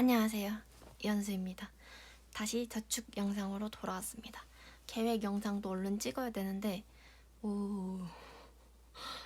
안녕하세요. 이현수입니다. 다시 저축 영상으로 돌아왔습니다. 계획 영상도 얼른 찍어야 되는데, 오,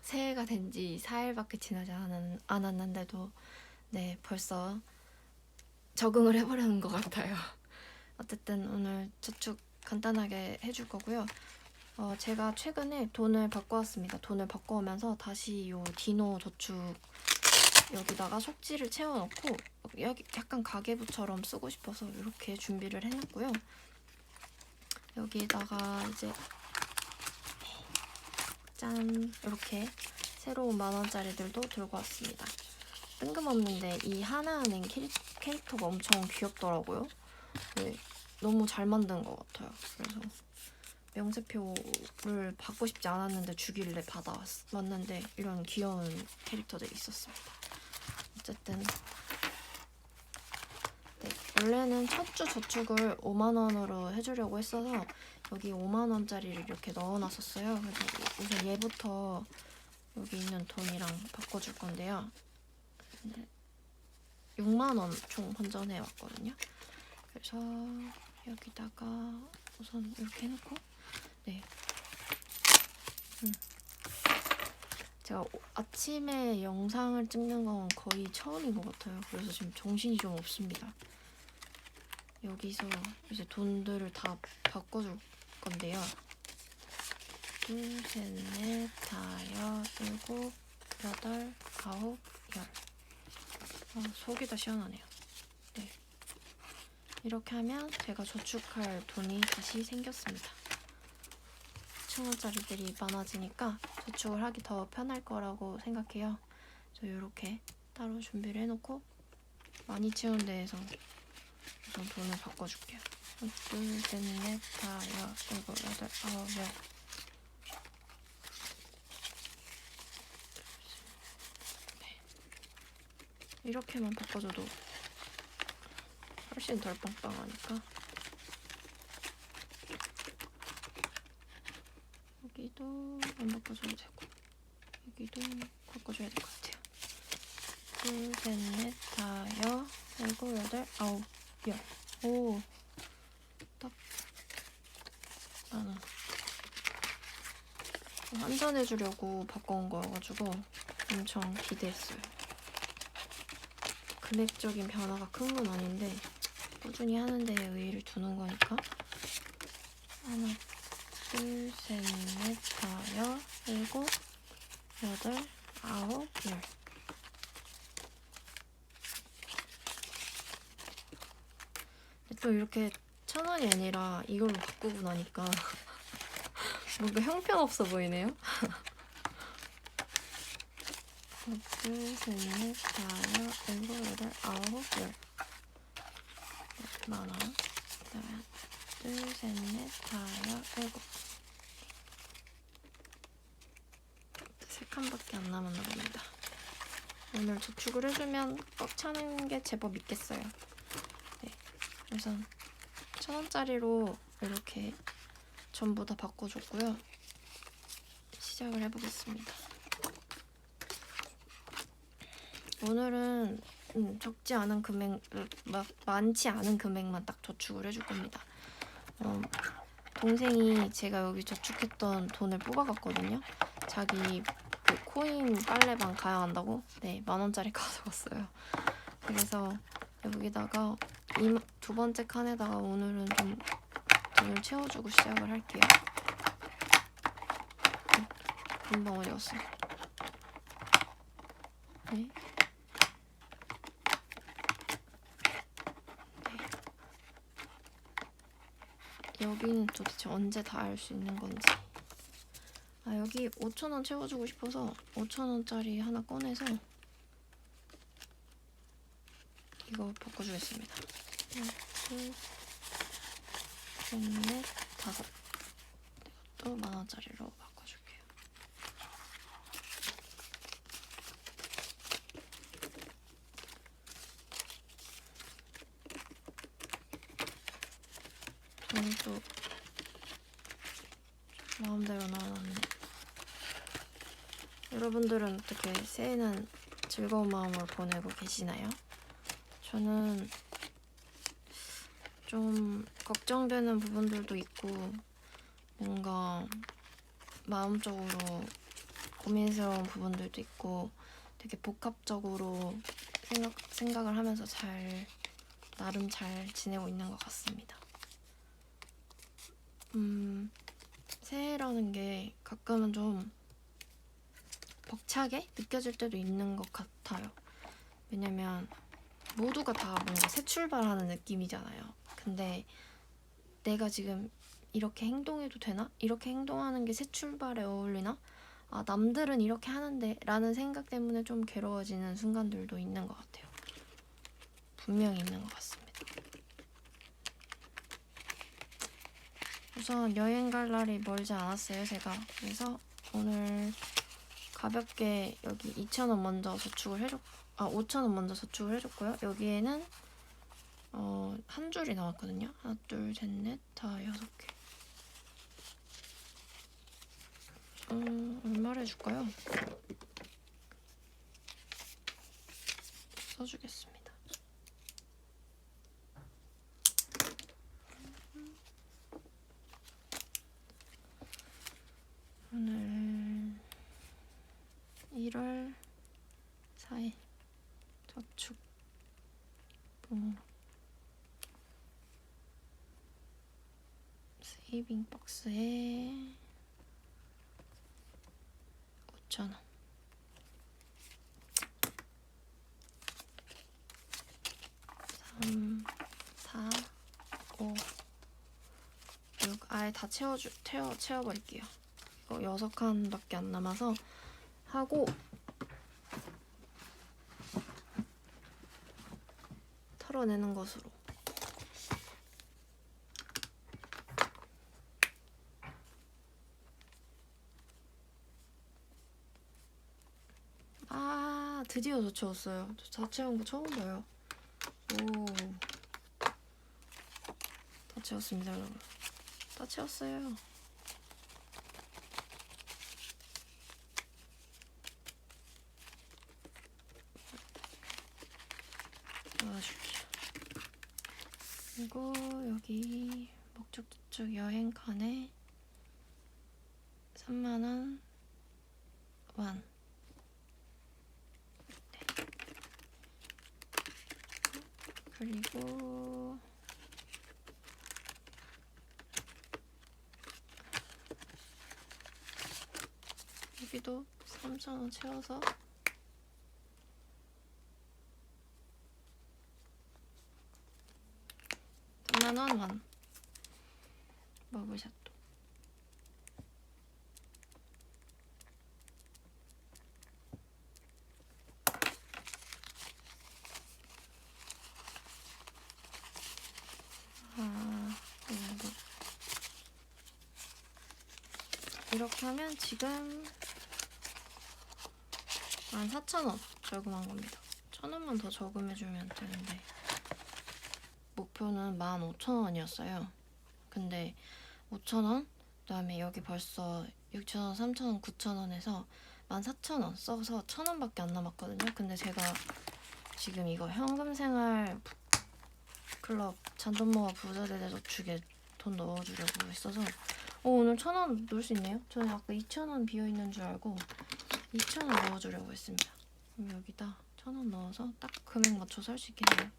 새해가 된 지 4일밖에 지나지 않았, 않았는데도, 네, 벌써 적응을 해버리는 것 같아요. 어쨌든 오늘 저축 간단하게 해줄 거고요. 어, 제가 최근에 돈을 바꿔왔습니다. 돈을 바꿔오면서 다시 요 디노 저축 여기다가 속지를 채워놓고 여기 약간 가계부처럼 쓰고 싶어서 이렇게 준비를 해놨고요. 여기다가 이제 짠 이렇게 새로운 만 원짜리들도 들고 왔습니다. 뜬금없는데 이 하나은행 캐릭터가 엄청 귀엽더라고요. 네, 너무 잘 만든 것 같아요. 그래서 명세표를 받고 싶지 않았는데 주길래 받아왔는데 이런 귀여운 캐릭터들이 있었습니다. 어쨌든 네, 원래는 첫 주 저축을 5만 원으로 해주려고 했어서 여기 5만 원짜리를 이렇게 넣어놨었어요. 그래서 우선 얘부터 여기 있는 돈이랑 바꿔줄 건데요. 6만 원 총 환전해 왔거든요. 그래서 여기다가 우선 이렇게 해놓고 네. 음. 제가 오- 아침에 영상을 찍는 건 거의 처음인 것 같아요. 그래서 지금 정신이 좀 없습니다. 여기서 이제 돈들을 다 바꿔줄 건데요. 둘, 셋, 넷, 다섯, 일곱, 여덟, 아홉, 열. 아, 속이 다 시원하네요. 네. 이렇게 하면 제가 저축할 돈이 다시 생겼습니다. 천 원짜리들이 많아지니까 저축을 하기 더 편할 거라고 생각해요. 저 이렇게 따로 준비를 해놓고 많이 채운 데에서 우선 돈을 바꿔줄게요. 둘, 셋, 넷, 다, 여, 일곱, 여덟, 아홉, 열. 네. 이렇게만 바꿔줘도 훨씬 덜 빵빵하니까 여기도 안 바꿔줘도 되고 여기도 바꿔줘야 될 것 같아요. 둘, 셋, 넷, 다, 여, 일곱, 여덟, 아홉, 열. 오, 딱 나는 환전해주려고 바꿔온 거여가지고 엄청 기대했어요. 금액적인 변화가 큰 건 아닌데 꾸준히 하는 데에 의의를 두는 거니까 하나, 둘, 셋, 넷, 다, 여, 일곱, 여덟, 아홉, 열. 또 이렇게 천 원이 아니라 이걸로 바꾸고 나니까 뭔가 형편없어 보이네요. 둘, 셋, 넷, 다, 여, 일곱, 여덟, 아홉, 열. 만 원. 그다음에 둘, 셋, 넷, 다, 여, 일곱. 세 칸밖에 안 남았나 봅니다. 오늘 저축을 해주면 꽉 차는 게 제법 있겠어요. 네, 그래서 천 원짜리로 이렇게 전부 다 바꿔줬고요. 시작을 해보겠습니다. 오늘은 음, 적지 않은 금액, 막 많지 않은 금액만 딱 저축을 해줄 겁니다. 어, 동생이 제가 여기 저축했던 돈을 뽑아갔거든요. 자기 그 코인 빨래방 가야 한다고 네 만 원짜리 가져갔어요. 그래서 여기다가 이, 두 번째 칸에다가 오늘은 좀 돈을 채워주고 시작을 할게요. 음, 금방 어디 갔어? 네. 여기는 도대체 언제 다 알 수 있는 건지. 아, 여기 5,000원 채워주고 싶어서 5,000원짜리 하나 꺼내서 이거 바꿔주겠습니다. 하나, 다섯. 이것도 만원짜리로 바꿔줄게요. 돈이 또 마음대로 나왔네. 여러분들은 어떻게 새해는 즐거운 마음으로 보내고 계시나요? 저는 좀 걱정되는 부분들도 있고 뭔가 마음적으로 고민스러운 부분들도 있고 되게 복합적으로 생각, 생각을 하면서 잘 나름 잘 지내고 있는 것 같습니다. 음, 새해라는 게 가끔은 좀 벅차게 느껴질 때도 있는 것 같아요. 왜냐면 모두가 다 뭔가 새 출발하는 느낌이잖아요. 근데 내가 지금 이렇게 행동해도 되나? 이렇게 행동하는 게 새 출발에 어울리나? 아, 남들은 이렇게 하는데 라는 생각 때문에 좀 괴로워지는 순간들도 있는 것 같아요. 분명히 있는 것 같습니다. 우선 여행 갈 날이 멀지 않았어요, 제가. 그래서 오늘 가볍게 여기 2,000원 먼저 저축을 해줬, 아, 5,000원 먼저 저축을 해줬고요. 여기에는 어, 한 줄이 나왔거든요. 하나, 둘, 셋, 넷, 다 여섯 개. 음, 얼마를 해줄까요? 써주겠습니다. 오늘 1월 4일 저축 뭐 세이빙 박스에 5,000원. 삼, 사, 오, 육. 아예 다 채워주, 채워, 채워버릴게요. 이거 여섯 칸밖에 안 남아서 하고 털어내는 것으로. 아 드디어 다 채운 거 처음 봐요. 오. 다 채웠습니다, 여러분. 다 채웠어요. 도와주십시오. 그리고 여기 목적 도축 여행 칸에 3만원 완. 그리고 여기도 3,000원 채워서 만원 만 머블샷도 아, 이거 이렇게 하면 지금 14,000원 저금한 겁니다. 1,000원만 더 저금해주면 되는데 목표는 15,000원이었어요. 근데 5,000원, 그다음에 여기 벌써 6,000원, 3,000원, 9,000원에서 14,000원 써서 1,000원밖에 안 남았거든요. 근데 제가 지금 이거 현금생활 클럽 잔돈 모아 부자대대 저축에 돈 넣어주려고 있어서 어, 오늘 1,000원 넣을 수 있네요. 저는 아까 2,000원 비어있는 줄 알고 2,000원 넣어주려고 했습니다. 그럼 여기다 1,000원 넣어서 딱 금액 맞춰서 할 수 있겠네요.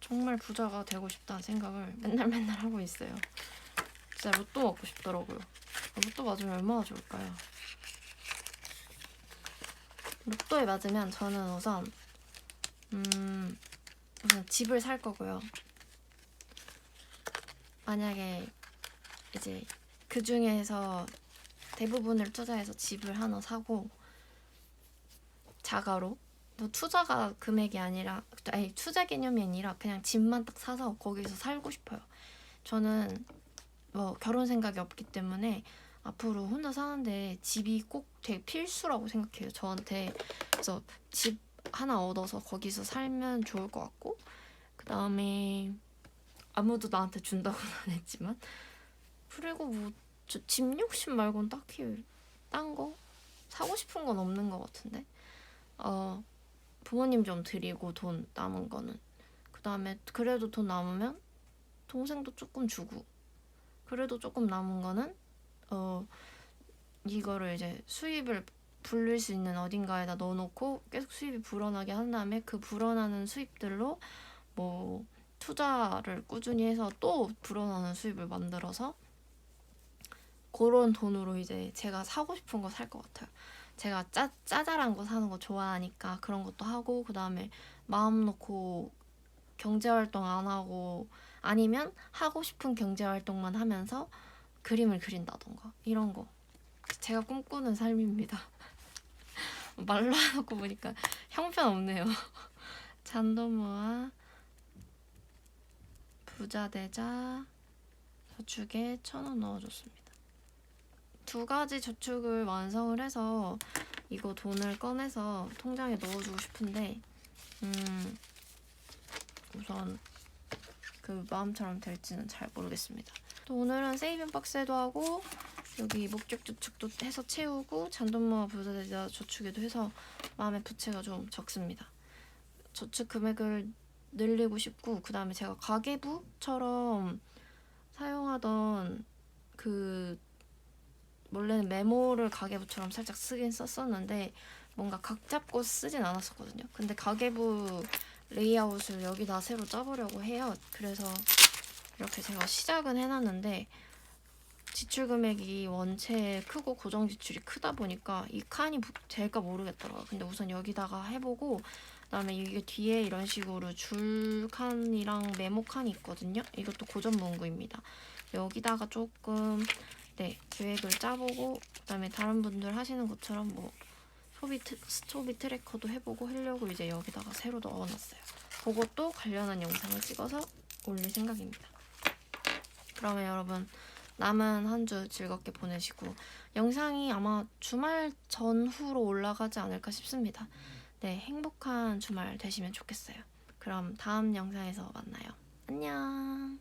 정말 부자가 되고 싶다는 생각을 맨날 맨날 하고 있어요. 진짜 로또 먹고 싶더라고요. 로또 맞으면 얼마나 좋을까요? 로또에 맞으면 저는 우선 음 우선 집을 살 거고요. 만약에 이제 그 중에서 대부분을 투자해서 집을 하나 사고 자가로 뭐 투자가 금액이 아니라 아니 투자 개념이 아니라 그냥 집만 딱 사서 거기서 살고 싶어요. 저는 뭐 결혼 생각이 없기 때문에 앞으로 혼자 사는데 집이 꼭 되게 필수라고 생각해요. 저한테 그래서 집 하나 얻어서 거기서 살면 좋을 것 같고 그 다음에 아무도 나한테 준다고는 안 했지만 그리고 뭐 집 욕심 말고는 딱히 딴 거 사고 싶은 건 없는 것 같은데 어 부모님 좀 드리고 돈 남은 거는. 그 다음에 그래도 돈 남으면 동생도 조금 주고 그래도 조금 남은 거는 어 이거를 이제 수입을 불릴 수 있는 어딘가에다 넣어놓고 계속 수입이 불어나게 한 다음에 그 불어나는 수입들로 뭐 투자를 꾸준히 해서 또 불어나는 수입을 만들어서 그런 돈으로 이제 제가 사고 싶은 거 살 것 같아요. 제가 짜, 짜잘한 거 사는 거 좋아하니까 그런 것도 하고 그 다음에 마음 놓고 경제 활동 안 하고 아니면 하고 싶은 경제 활동만 하면서 그림을 그린다던가 이런 거 제가 꿈꾸는 삶입니다. 말로 해놓고 보니까 형편 없네요. 잔도모아 부자되자 저축에 천 원 넣어줬습니다. 두 가지 저축을 완성을 해서 이거 돈을 꺼내서 통장에 넣어주고 싶은데 음 우선 그 마음처럼 될지는 잘 모르겠습니다. 또 오늘은 세이빙 박스에도 하고 여기 목적 저축도 해서 채우고 잔돈모아 부자되자 저축에도 해서 마음의 부채가 좀 적습니다. 저축 금액을 늘리고 싶고 그 다음에 제가 가계부처럼 사용하던 그 원래는 메모를 가계부처럼 살짝 쓰긴 썼었는데 뭔가 각 잡고 쓰진 않았었거든요. 근데 가계부 레이아웃을 여기다 새로 짜보려고 해요. 그래서 이렇게 제가 시작은 해놨는데 지출 금액이 원체 크고 고정 지출이 크다 보니까 이 칸이 부- 될까 모르겠더라고요. 근데 우선 여기다가 해보고 그다음에 이게 뒤에 이런 식으로 줄 칸이랑 메모 칸이 있거든요. 이것도 고정 문구입니다. 여기다가 조금 네 계획을 짜보고 그다음에 다른 분들 하시는 것처럼 뭐 소비 트, 소비 트래커도 해보고 하려고 이제 여기다가 새로 넣어놨어요. 그것도 관련한 영상을 찍어서 올릴 생각입니다. 그러면 여러분 남은 한 주 즐겁게 보내시고 영상이 아마 주말 전후로 올라가지 않을까 싶습니다. 네, 행복한 주말 되시면 좋겠어요. 그럼 다음 영상에서 만나요. 안녕.